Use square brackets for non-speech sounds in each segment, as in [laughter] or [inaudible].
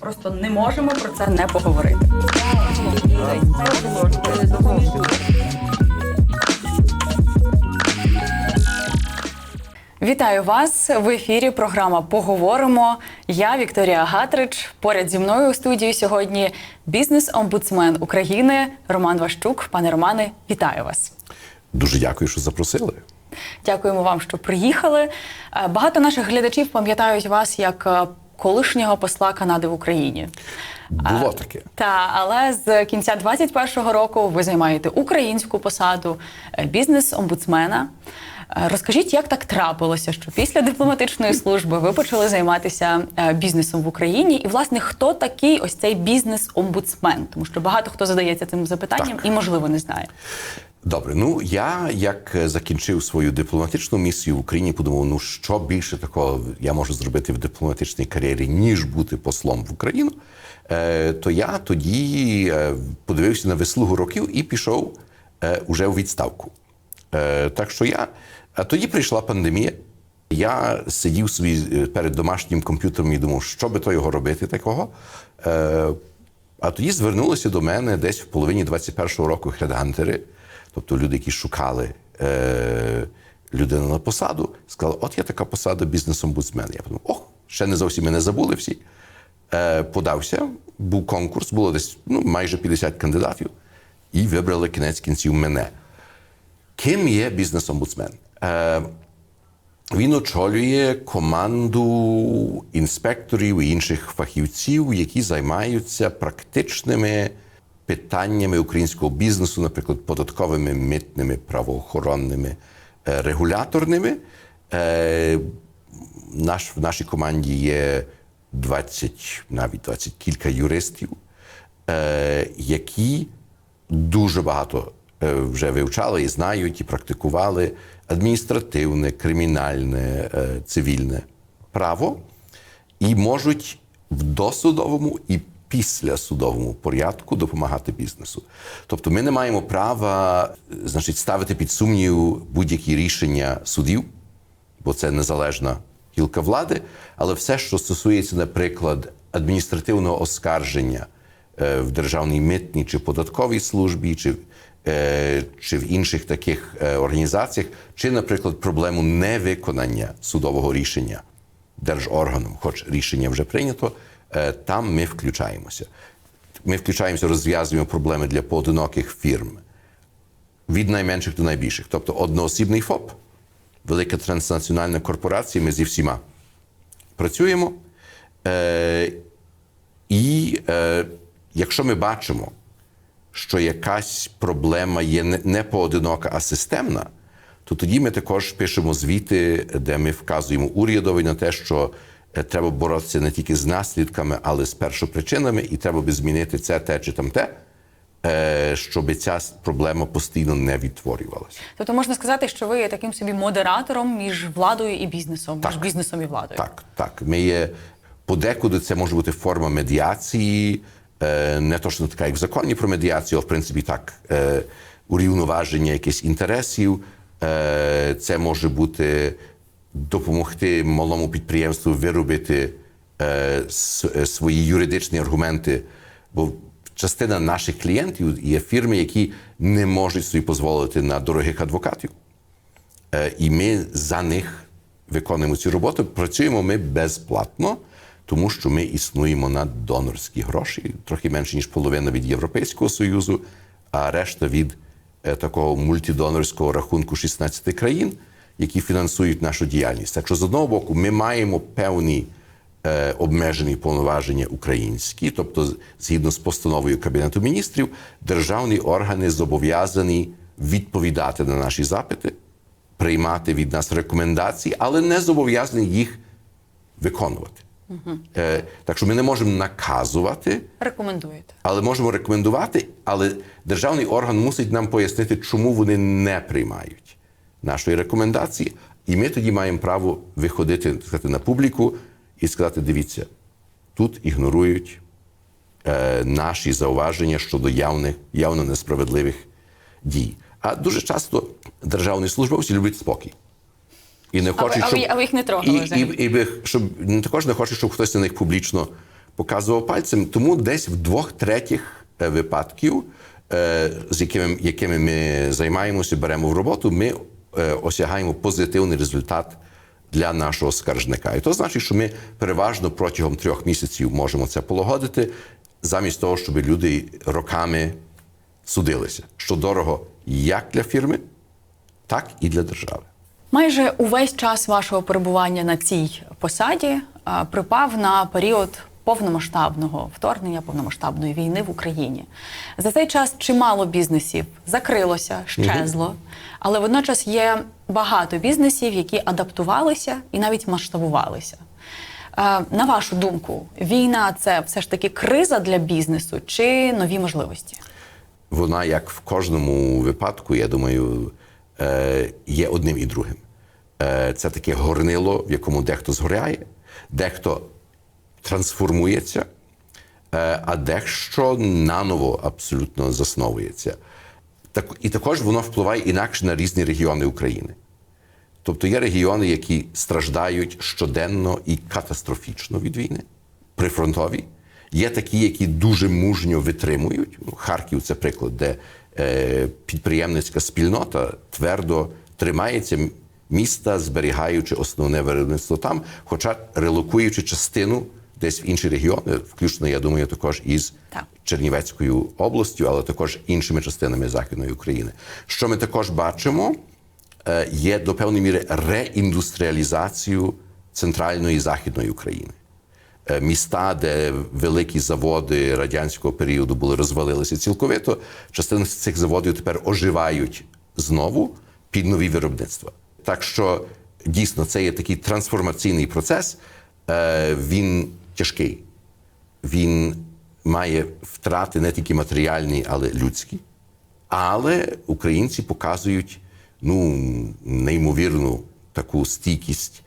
просто не можемо про це не поговорити. Вітаю вас в ефірі. Програма Поговоримо. Я Вікторія Гатрич. Поряд зі мною у студії сьогодні бізнес-омбудсмен України Роман Ващук. Пане Романе, вітаю вас. Дуже дякую, що запросили. Дякуємо вам, що приїхали. Е, Багато наших глядачів пам'ятають вас як е, колишнього посла Канади в Україні. Було таке. Та але з кінця 21-го року ви займаєте українську посаду е, бізнес-омбудсмена. Е, Розкажіть, як так трапилося, що після дипломатичної служби ви почали займатися е, бізнесом в Україні? І, власне, хто такий ось цей бізнес-омбудсмен? Тому що багато хто задається цим запитанням Так. і, можливо, не знає. Добре, ну я як е, закінчив свою дипломатичну місію в Україні, подумав, ну що більше такого я можу зробити в дипломатичній кар'єрі, ніж бути послом в Україну. Е, то я тоді е, подивився на вислугу років і пішов уже у відставку. Так що я, а тоді прийшла пандемія. Я сидів собі перед домашнім комп'ютером і думав, що би то його робити такого. А тоді звернулися до мене десь в половині 21-го року хедгантери, тобто люди, які шукали е, людину на посаду, сказали: от є така посада бізнес-омбудсмен. Я подумав, ох, ще не зовсім мене забули всі. Е, подався, був конкурс, було десь ну, майже 50 кандидатів, і вибрали кінець кінців мене. Ким є бізнес-омбудсмен? Е, він очолює команду інспекторів і інших фахівців, які займаються практичними питаннями українського бізнесу, наприклад, податковими, митними, правоохоронними, е, регуляторними. Е, Наш, в нашій команді є 20, навіть 20 кілька юристів, е, які дуже багато вже вивчали і знають, і практикували адміністративне, кримінальне, цивільне право, і можуть в досудовому і післясудовому порядку допомагати бізнесу. Тобто ми не маємо права значить, ставити під сумнів будь-які рішення судів, бо це незалежна гілка влади, але все, що стосується, наприклад, адміністративного оскарження е, в державній митній чи податковій службі, чи, е, чи в інших таких е, організаціях, чи, наприклад, проблему невиконання судового рішення держорганом, хоч рішення вже прийнято, там ми включаємося. Ми включаємося, розв'язуємо проблеми для поодиноких фірм від найменших до найбільших. Тобто одноосібний ФОП, велика транснаціональна корпорація, ми зі всіма працюємо. Е, і е, якщо ми бачимо, що якась проблема є не, поодинока, а системна, то тоді ми також пишемо звіти, де ми вказуємо урядові на те, що е, треба боротися не тільки з наслідками, але з першопричинами, і треба би змінити це, те чи там те, е, щоб ця проблема постійно не відтворювалася. Тобто можна сказати, що ви є таким собі модератором між владою і бізнесом, між бізнесом і владою. Так, так. Ми є подекуди це може бути форма медіації, е, не точно така, як в законі про медіацію, а в принципі так, е, урівноваження якихось інтересів. Е, Це може бути допомогти малому підприємству виробити е, е, свої юридичні аргументи. Бо частина наших клієнтів є фірми, які не можуть собі дозволити на дорогих адвокатів. Е, І ми за них виконуємо цю роботу. Працюємо ми безплатно, тому що ми існуємо на донорські гроші, трохи менше ніж половина від Європейського Союзу, а решта від е, такого мультидонорського рахунку 16 країн, які фінансують нашу діяльність. Так що з одного боку ми маємо певні е, обмежені повноваження українські, тобто згідно з постановою Кабінету міністрів, державні органи зобов'язані відповідати на наші запити, приймати від нас рекомендації, але не зобов'язані їх виконувати. Е, так що ми не можемо наказувати, Рекомендуєте. але можемо рекомендувати, але державний орган мусить нам пояснити, чому вони не приймають нашої рекомендації. І ми тоді маємо право виходити сказати, на публіку і сказати: дивіться, тут ігнорують е, наші зауваження щодо явних, явно несправедливих дій. А дуже часто державні службовці люблять спокій. І не хочуть, щоб... а ви їх не трогали і, і, і, щоб, також не хочуть, щоб хтось на них публічно показував пальцем. Тому десь в двох третіх е, випадків, е, з якими, якими ми займаємося, беремо в роботу, ми осягаємо позитивний результат для нашого скаржника. І то значить, що ми переважно протягом трьох місяців можемо це полагодити, замість того, щоб люди роками судилися, що дорого як для фірми, так і для держави. Майже увесь час вашого перебування на цій посаді припав на період повномасштабного вторгнення, повномасштабної війни в Україні. За цей час чимало бізнесів закрилося, щезло, але водночас є багато бізнесів, які адаптувалися і навіть масштабувалися. Е, На вашу думку, війна це все ж таки криза для бізнесу чи нові можливості? Вона, як в кожному випадку, я думаю, е, є одним і другим. Е, Це таке горнило, в якому дехто згоряє, дехто трансформується, е, а дехто наново абсолютно засновується. Так, і також воно впливає інакше на різні регіони України. Тобто є регіони, які страждають щоденно і катастрофічно від війни, прифронтові. Є такі, які дуже мужньо витримують. Ну, Харків це приклад, де е, підприємницька спільнота твердо тримається міста, зберігаючи основне виробництво там, хоча релокуючи частину десь в інші регіони, включно, я думаю, також із Так. Чернівецькою областю, але також іншими частинами Західної України. Що ми також бачимо, е, є до певної міри реіндустріалізацію центральної і західної України. Е, Міста, де великі заводи радянського періоду були розвалилися цілковито, частина з цих заводів тепер оживають знову під нові виробництва. Так що дійсно це є такий трансформаційний процес. Е, Він тяжкий він має втрати не тільки матеріальні, але людські. Але українці показують ну, неймовірну таку стійкість.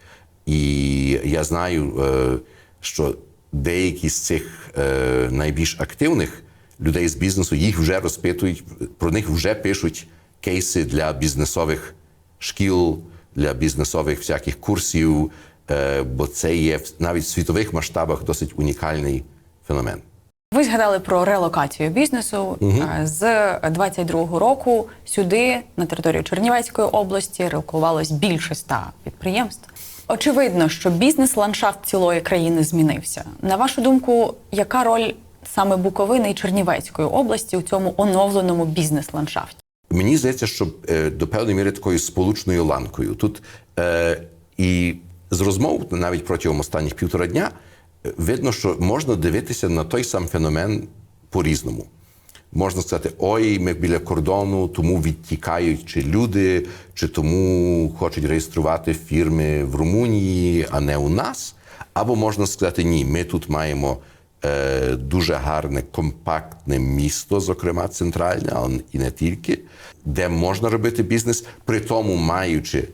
І я знаю, е, що деякі з цих е, найбільш активних людей з бізнесу їх вже розпитують, про них вже пишуть кейси для бізнесових шкіл, для бізнесових всяких курсів, бо це є навіть в світових масштабах досить унікальний феномен. Ви згадали про релокацію бізнесу Е, з 22-го року. Сюди на територію Чернівецької області релокувалось більше ста підприємств. Очевидно, що бізнес-ландшафт цілої країни змінився. На вашу думку, яка роль саме Буковини і Чернівецької області у цьому оновленому бізнес-ландшафті? Мені здається, що е, до певної міри такою сполучною ланкою. Тут е, і з розмов навіть протягом останніх півтора дня е, видно, що можна дивитися на той сам феномен по-різному. Можна сказати, ой, ми біля кордону, тому відтікають чи люди, чи тому хочуть реєструвати фірми в Румунії, а не у нас. Або можна сказати, ні, ми тут маємо е, дуже гарне, компактне місто, зокрема центральне, але і не тільки, де можна робити бізнес, при тому маючи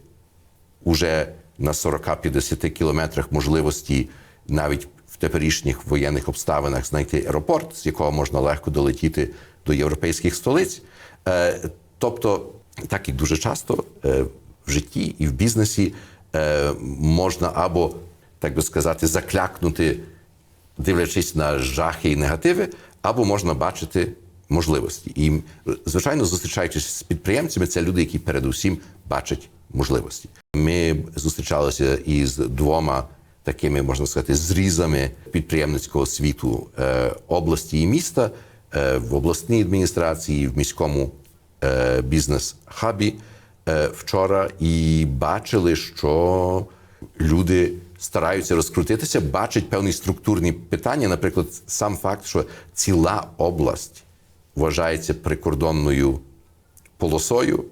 уже на 40-50 кілометрах можливості навіть в теперішніх воєнних обставинах знайти аеропорт, з якого можна легко долетіти до європейських столиць. Е, тобто, так як дуже часто е, в житті і в бізнесі е, можна або, так би сказати, заклякнути, дивлячись на жахи і негативи, або можна бачити можливості. І, звичайно, зустрічаючись з підприємцями, це люди, які передусім бачать можливості. Ми зустрічалися із двома такими, можна сказати, зрізами підприємницького світу е, області і міста е, в обласній адміністрації, в міському е, бізнес-хабі вчора, і бачили, що люди стараються розкрутитися, бачать певні структурні питання. Наприклад, сам факт, що ціла область вважається прикордонною полосою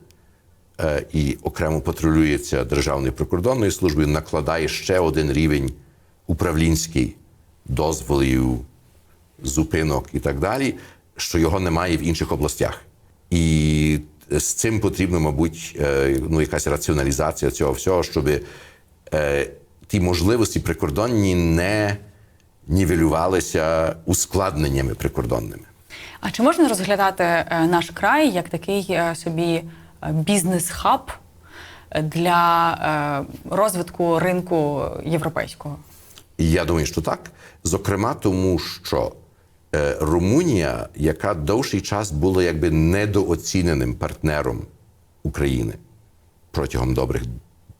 і окремо патрулюється Державною прикордонною службою, накладає ще один рівень управлінський дозволів, зупинок і так далі, що його немає в інших областях. І з цим потрібно, мабуть, е, ну, якась раціоналізація цього всього, щоб е, ті можливості прикордонні не нівелювалися ускладненнями прикордонними. А чи можна розглядати е, наш край як такий е, собі е, бізнес-хаб для е, розвитку ринку європейського? Я думаю, що так. Зокрема, тому що е, Румунія, яка довший час була якби недооціненим партнером України протягом добрих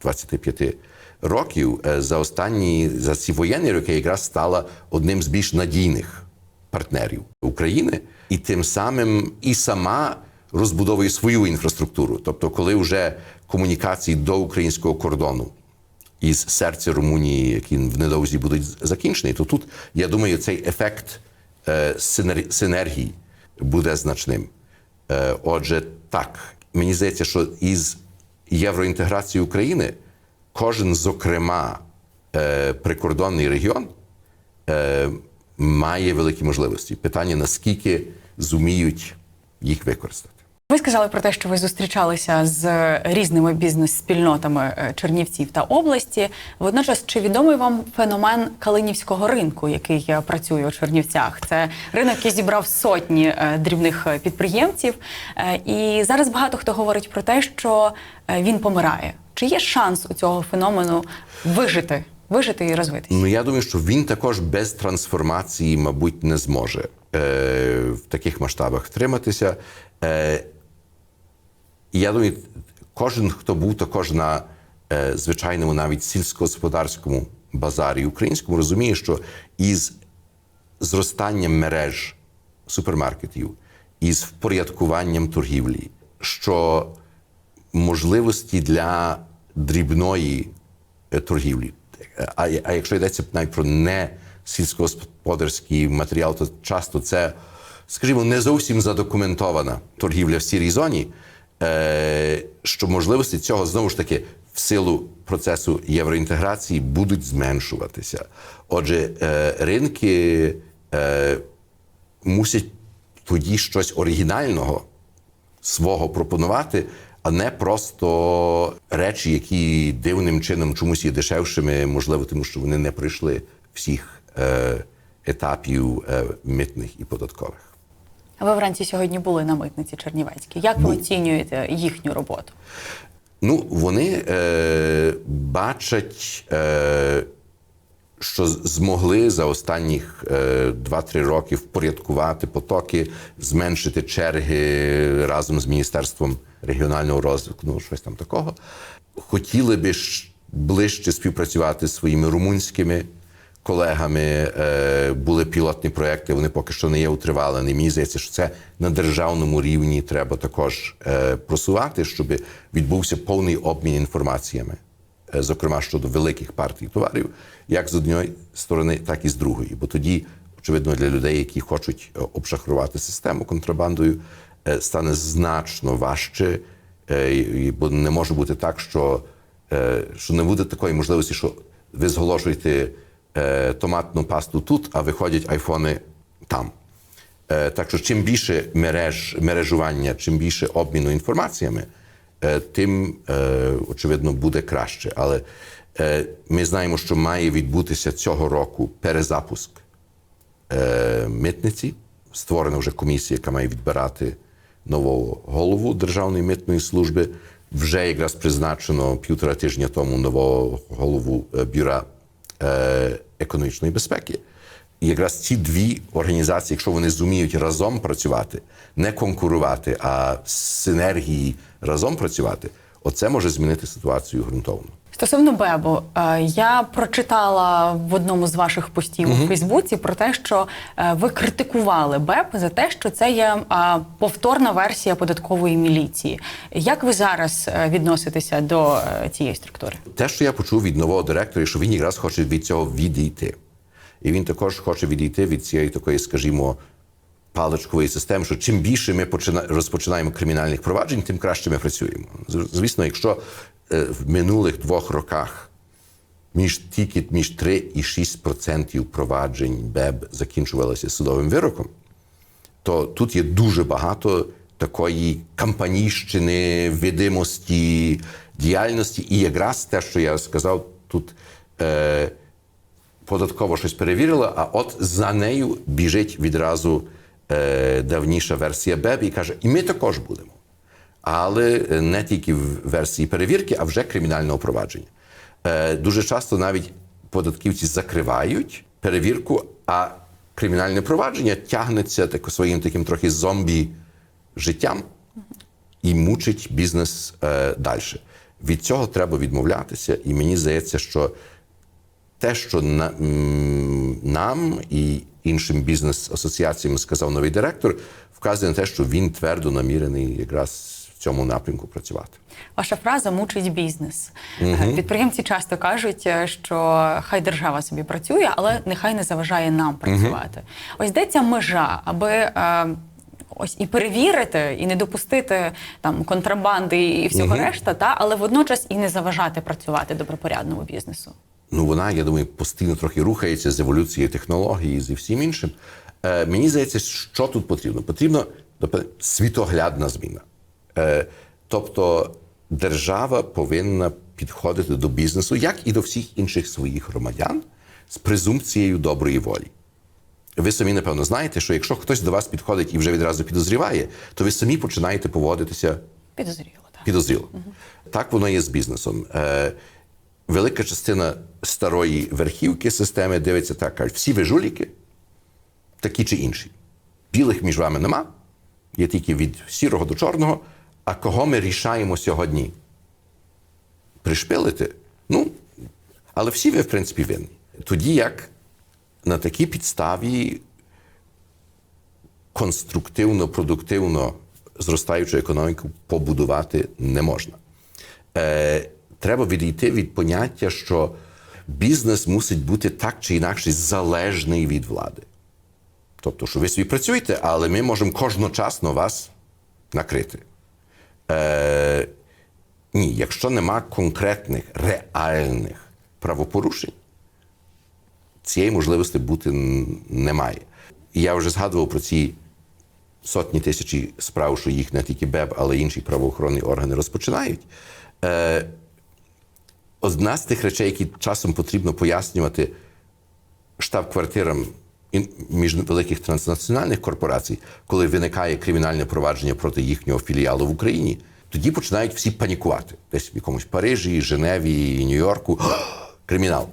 25 років, е, за останні за ці воєнні роки якраз стала одним з більш надійних партнерів України, і тим самим і сама розбудовує свою інфраструктуру. Тобто, коли вже комунікації до українського кордону із серця Румунії, які в недовзі будуть закінчені, то тут я думаю, цей ефект е, синергії буде значним. Е, отже, так мені здається, що із євроінтеграцією України кожен, зокрема, е, прикордонний регіон має великі можливості. Питання наскільки зуміють їх використати. Ви сказали про те, що ви зустрічалися з різними бізнес-спільнотами е, Чернівців та області. Водночас, чи відомий вам феномен Калинівського ринку, який е, працює у Чернівцях? Це ринок, який зібрав сотні е, дрібних підприємців. І зараз багато хто говорить про те, що він помирає. Чи є шанс у цього феномену вижити, вижити і розвитися? Ну я думаю, що він також без трансформації, мабуть, не зможе е, в таких масштабах втриматися. Я думаю, кожен, хто був також на е, звичайному, навіть сільськогосподарському базарі українському, розуміє, що із зростанням мереж супермаркетів, із впорядкуванням торгівлі, що можливості для дрібної е, торгівлі. А, а якщо йдеться навіть про не сільськогосподарський матеріал, то часто це, скажімо, не зовсім задокументована торгівля в сірій зоні, що можливості цього знову ж таки в силу процесу євроінтеграції будуть зменшуватися. Отже, е, ринки е, мусять тоді щось оригінального свого пропонувати, а не просто речі, які дивним чином чомусь є дешевшими, можливо, тому що вони не пройшли всіх е, етапів е, митних і податкових. Ви вранці сьогодні були на митниці Чернівецькій. Як ви оцінюєте їхню роботу? Ну, вони е, бачать, е, що змогли за останніх е, 2-3 роки впорядкувати потоки, зменшити черги разом з Міністерством регіонального розвитку, ну щось там такого. Хотіли би ближче співпрацювати з своїми румунськими колегами. Е, були пілотні проекти, вони поки що не є утривалені. Мені здається, що це на державному рівні треба також е, просувати, щоб відбувся повний обмін інформаціями, е, зокрема щодо великих партій товарів, як з однієї сторони, так і з другої. Бо тоді, очевидно, для людей, які хочуть обшахрувати систему контрабандою, стане значно важче, бо не може бути так, що, що не буде такої можливості, що ви зголошуєте е, томатну пасту тут, а виходять айфони там. Е, Так що чим більше мереж, мережування, чим більше обміну інформаціями, е, тим, очевидно, буде краще. Але ми знаємо, що має відбутися цього року перезапуск митниці. Створена вже комісія, яка має відбирати нового голову Державної митної служби. Вже якраз призначено півтора тижня тому нового голову бюра економічної безпеки. І якраз ці дві організації, якщо вони зуміють разом працювати, не конкурувати, а синергії разом працювати, оце може змінити ситуацію ґрунтовно. Стосовно Бебу, е, я прочитала в одному з ваших постів у Фейсбуці про те, що е, ви критикували БЕБ за те, що це є повторна версія податкової міліції. Як ви зараз е, відноситеся до цієї структури? Те, що я почув від нового директора, що він якраз хоче від цього відійти. І він також хоче відійти від цієї такої, скажімо, паличкової системи, що чим більше ми почина- розпочинаємо кримінальних проваджень, тим краще ми працюємо. Звісно, якщо в минулих двох роках між тільки між 3 і 6% проваджень БЕБ закінчувалося судовим вироком, то тут є дуже багато такої кампанійщини, видимості, діяльності. І якраз те, що я сказав, тут е, податково щось перевірила, а от за нею біжить відразу е, давніша версія БЕБ і каже, і ми також будемо. Але не тільки в версії перевірки, а вже кримінального провадження. Е, дуже часто навіть податківці закривають перевірку, а кримінальне провадження тягнеться так, своїм таким трохи зомбі життям і мучить бізнес е, далі. Від цього треба відмовлятися, і мені здається, що те, що на, нам і іншим бізнес-асоціаціям сказав новий директор, вказує на те, що він твердо намірений якраз цьому напрямку працювати. Ваша фраза мучить бізнес. Підприємці часто кажуть, е, що хай держава собі працює, але нехай не заважає нам працювати. Ось де ця межа, аби. е, Ось і перевірити, і не допустити там контрабанди і всього решта, та але водночас і не заважати працювати добропорядному бізнесу. ну вона, я думаю, постійно трохи рухається з еволюцією технології, зі всім іншим. Е, мені здається, що тут потрібно? Потрібно світоглядна зміна. Е, тобто держава повинна підходити до бізнесу, як і до всіх інших своїх громадян, з презумпцією доброї волі. Ви самі, напевно, знаєте, що якщо хтось до вас підходить і вже відразу підозріває, то ви самі починаєте поводитися Підозріло, так. підозріло. Так воно є з бізнесом. Е, велика частина старої верхівки системи дивиться так, кажуть, всі ви жуліки, такі чи інші. Білих між вами нема, є тільки від сірого до чорного. А кого ми рішаємо сьогодні? Пришпилити? Ну, але всі ви, в принципі, винні. Тоді як на такій підставі конструктивно, продуктивно зростаючу економіку побудувати не можна. Е, треба відійти від поняття, що бізнес мусить бути так чи інакше залежний від влади. Тобто, що ви собі працюєте, але ми можемо кожночасно вас накрити. Е, ні, якщо нема конкретних реальних правопорушень, цієї можливості бути немає. І я вже згадував про ці сотні тисячі справ, що їх не тільки БЕБ, але й інші правоохоронні органи розпочинають. Е, одна з тих речей, які часом потрібно пояснювати штаб-квартирам між великих транснаціональних корпорацій, коли виникає кримінальне провадження проти їхнього філіалу в Україні, тоді починають всі панікувати. Десь в якомусь Парижі, Женеві, Нью-Йорку. [gasps] Кримінал.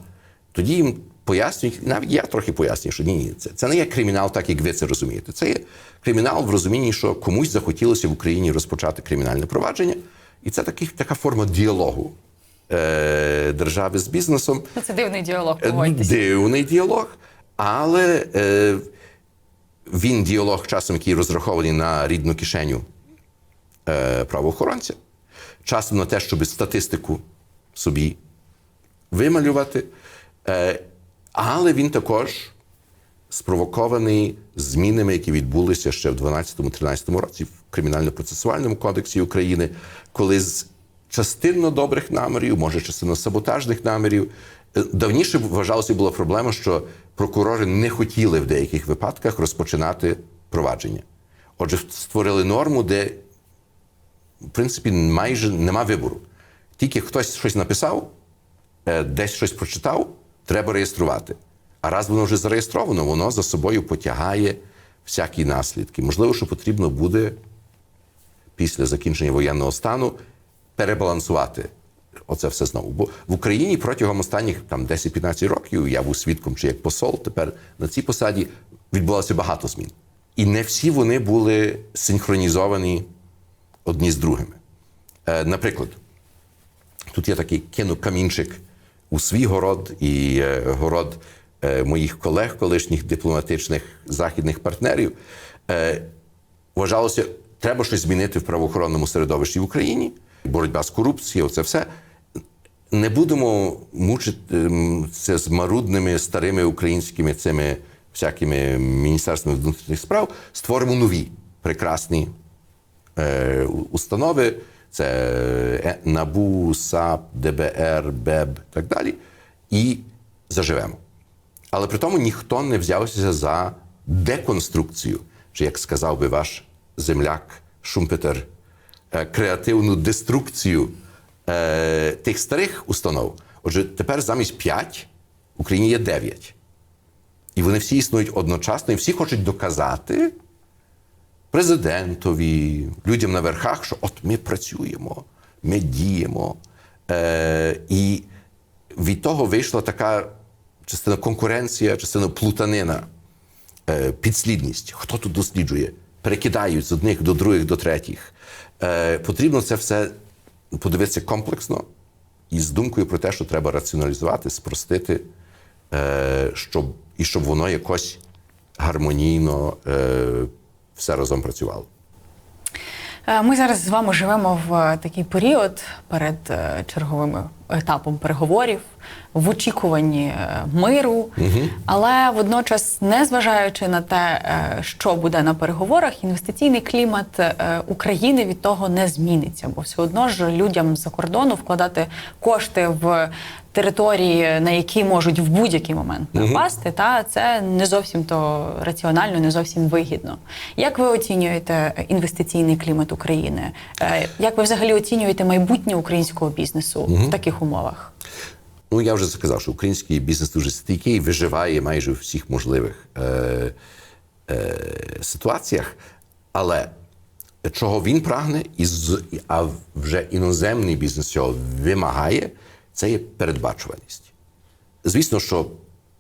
Тоді їм пояснюють, навіть я трохи пояснюю, що ні, ні, це, це не є кримінал, так як ви це розумієте. Це є кримінал в розумінні, що комусь захотілося в Україні розпочати кримінальне провадження, і це такий, така форма діалогу е, держави з бізнесом. Ну, це дивний діалог, Е. Дивний діалог, але е, він діалог часом, який розрахований на рідну кишеню е, правоохоронця, часом на те, щоб статистику собі вималювати. Е, але він також спровокований змінами, які відбулися ще в 12-13 році в Кримінально-процесуальному кодексі України, коли з частинно добрих намірів, може частинно саботажних намірів. е, Давніше вважалося була проблема, що прокурори не хотіли в деяких випадках розпочинати провадження. Отже, створили норму, де в принципі майже нема вибору. Тільки хтось щось написав, е, десь щось прочитав, треба реєструвати. А раз воно вже зареєстровано, воно за собою потягає всякі наслідки. Можливо, що потрібно буде після закінчення воєнного стану перебалансувати оце все знову. Бо в Україні протягом останніх там 10-15 років я був свідком чи як посол, тепер на цій посаді відбулося багато змін. І не всі вони були синхронізовані одні з другими. Е, наприклад, Тут я такий кину камінчик у свій город і е, город е, моїх колег, колишніх дипломатичних західних партнерів. Е, вважалося, треба щось змінити в правоохоронному середовищі в Україні, боротьба з корупцією, це все. Не будемо мучити ем, це з марудними старими українськими цими всякими міністерствами внутрішніх справ. Створимо нові прекрасні е, установи. Це е, НАБУ, САП, ДБР, БЕБ і так далі. І заживемо. Але при тому ніхто не взявся за деконструкцію, чи, як сказав би ваш земляк Шумпетер, креативну деструкцію е, тих старих установ. Отже, тепер замість 5 в Україні є 9. І вони всі існують одночасно, і всі хочуть доказати президентові, людям на верхах, що от ми працюємо, ми діємо. Е, і від того вийшла така частина конкуренція, частина плутанина, е, підслідність. Хто тут досліджує? Перекидають з одних до других до третіх. Е, Потрібно це все подивитися комплексно і з думкою про те, що треба раціоналізувати, спростити, е, щоб, і щоб воно якось гармонійно е, все разом працювало. Е, Ми зараз з вами живемо в е, такий період перед е, черговим етапом переговорів, в очікуванні е, миру, але водночас, незважаючи на те, е, що буде на переговорах, інвестиційний клімат е, України від того не зміниться, бо все одно ж людям з-за кордону вкладати кошти в території, на які можуть в будь-який момент напасти, та це не зовсім то раціонально, не зовсім вигідно. Як ви оцінюєте інвестиційний клімат України? Як ви взагалі оцінюєте майбутнє українського бізнесу в таких умовах? Ну, я вже сказав, що український бізнес дуже стійкий, виживає майже у всіх можливих е, е, ситуаціях. Але чого він прагне, і а вже іноземний бізнес цього вимагає, це є передбачуваність. Звісно, що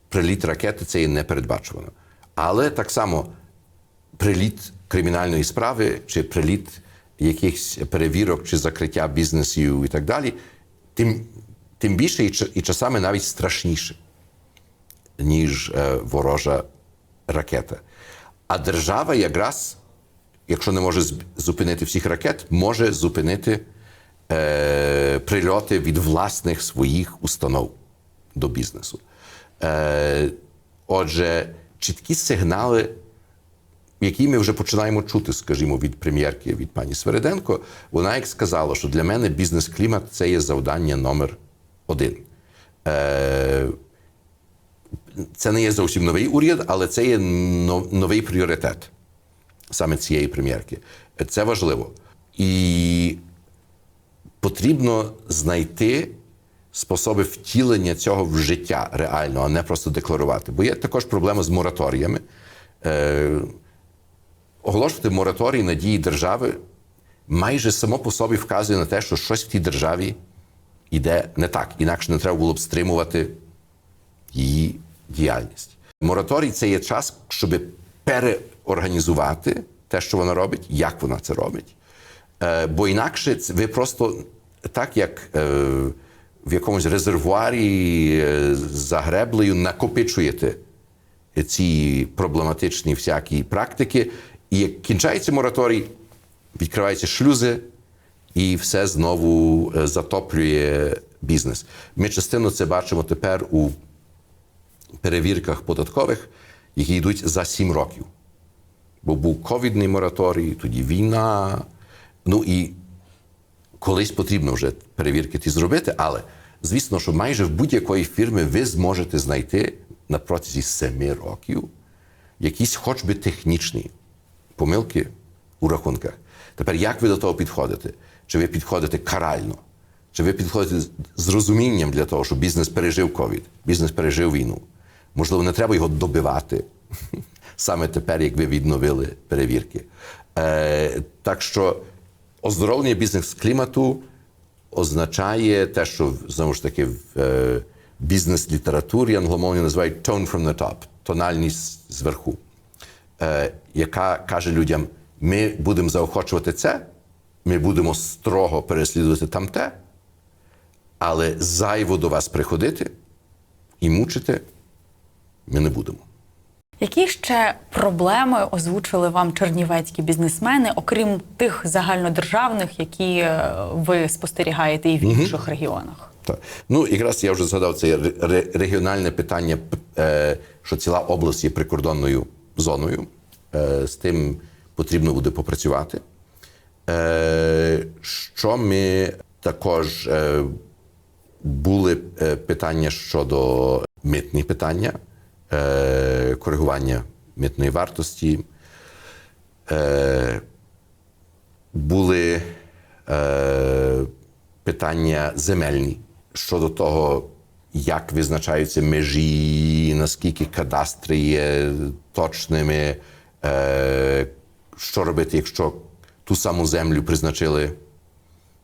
приліт ракети це є непередбачувано. Але так само приліт кримінальної справи чи приліт якихось перевірок чи закриття бізнесів і так далі, тим, тим більше і, і часами навіть страшніше, ніж е, ворожа ракета. А держава якраз, якщо не може зупинити всіх ракет, може зупинити е, прильоти від власних своїх установ до бізнесу. Е, отже, чіткі сигнали, які ми вже починаємо чути, скажімо, від прем'єрки, від пані Свериденко, вона як сказала, що для мене бізнес-клімат це є завдання номер один. Е, це не є зовсім новий уряд, але це є новий пріоритет саме цієї прем'єрки. Це важливо. І потрібно знайти способи втілення цього в життя реально, а не просто декларувати. Бо є також проблема з мораторіями. Е, оголошувати мораторій на дії держави майже само по собі вказує на те, що щось в тій державі йде не так. Інакше не треба було б стримувати її діяльність. Мораторій це є час, щоб переорганізувати те, що вона робить, як вона це робить. Е, бо інакше ви просто так, як е, в якомусь резервуарі е, за греблею накопичуєте ці проблематичні всякі практики, і як кінчається мораторій, відкриваються шлюзи, і все знову е, затоплює бізнес. Ми частину це бачимо тепер у перевірках податкових, які йдуть за сім років. Бо був ковідний мораторій, тоді війна. Ну і колись потрібно вже перевірки ті зробити, але звісно, що майже в будь-якої фірми ви зможете знайти на протязі семи років якісь хоч би технічні помилки у рахунках. Тепер як ви до того підходите? Чи ви підходите карально? Чи ви підходите з- розумінням для того, що бізнес пережив ковід, бізнес пережив війну? Можливо, не треба його добивати [laughs] саме тепер, як ви відновили перевірки. Е, так що оздоровлення бізнес-клімату означає те, що знову ж таки в е, бізнес-літературі англомовні називають tone from the top, тональність зверху, е, яка каже людям: ми будемо заохочувати це, ми будемо строго переслідувати тамте, але зайво до вас приходити і мучити ми не будемо. Які ще проблеми озвучили вам чернівецькі бізнесмени, окрім тих загальнодержавних, які е, ви спостерігаєте і в інших регіонах? Так. Ну, якраз я вже згадав це ре- ре- регіональне питання, е, що ціла область є прикордонною зоною. Е, З тим потрібно буде попрацювати. Е, Що ми також е, були е, питання щодо митні питання, коригування митної вартості. Були питання земельні щодо того, як визначаються межі, наскільки кадастри є точними, що робити, якщо ту саму землю призначили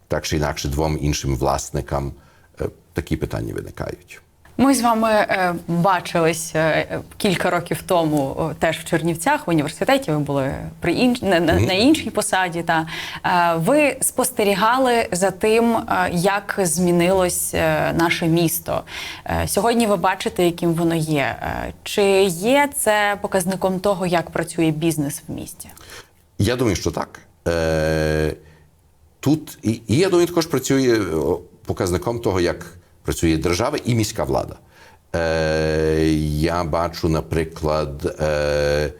так чи інакше двом іншим власникам. Е, такі питання виникають. Ми з вами е, бачились е, кілька років тому теж в Чернівцях в університеті. Ви були при інш... на, на, на іншій посаді. Та ви спостерігали за тим, як змінилось наше місто. Сьогодні ви бачите, яким воно є. Чи є це показником того, як працює бізнес в місті? Я думаю, що так. Е, тут і, я думаю, також працює показником того, як працює держава і міська влада. Е, я бачу, наприклад, е,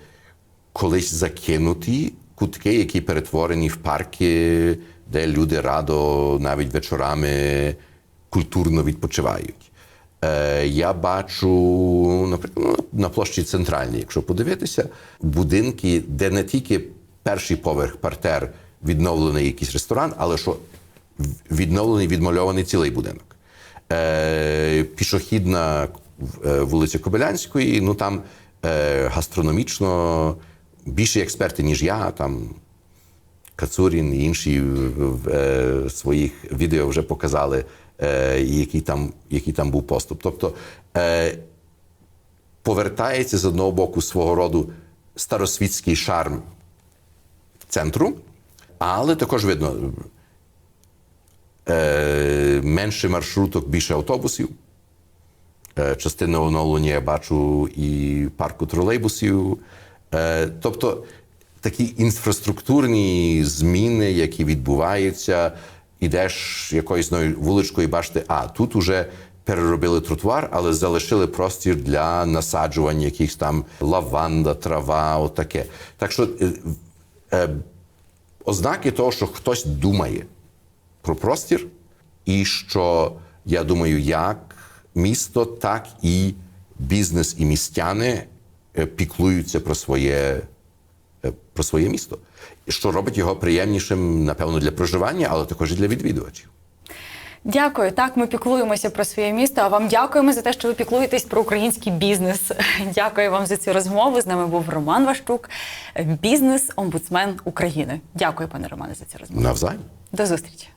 колись закинуті кутки, які перетворені в парки, де люди радо навіть вечорами культурно відпочивають. Е, я бачу, наприклад, ну, на площі центральній, якщо подивитися, будинки, де не тільки перший поверх партер відновлений якийсь ресторан, але що відновлений, відмальований цілий будинок. Е, пішохідна е, вулиця Кобилянської, ну там е, гастрономічно більше експерти, ніж я, там Кацурін і інші в в, е, своїх відео вже показали, е, який, там, який там був поступ. Тобто е, повертається з одного боку свого роду старосвітський шарм центру, але також видно е, менше маршруток, більше автобусів. Е, Частина оновлення я бачу і парку тролейбусів. Е, Тобто такі інфраструктурні зміни, які відбуваються, ідеш якоюсь вуличкою і бачите, а тут уже переробили тротуар, але залишили простір для насаджування якихось там лаванда, трава, отаке. Так що е, ознаки того, що хтось думає про простір, і що я думаю, як місто, так і бізнес і містяни е, піклуються про своє, е, про своє місто, що робить його приємнішим, напевно, для проживання, але також і для відвідувачів. Дякую. Так, ми піклуємося про своє місто. А вам дякуємо за те, що ви піклуєтесь про український бізнес. [laughs] Дякую вам за цю розмову. З нами був Роман Вашчук, бізнес-омбудсмен України. Дякую, пане Романе, за цю розмову. Навзаєм. До зустрічі.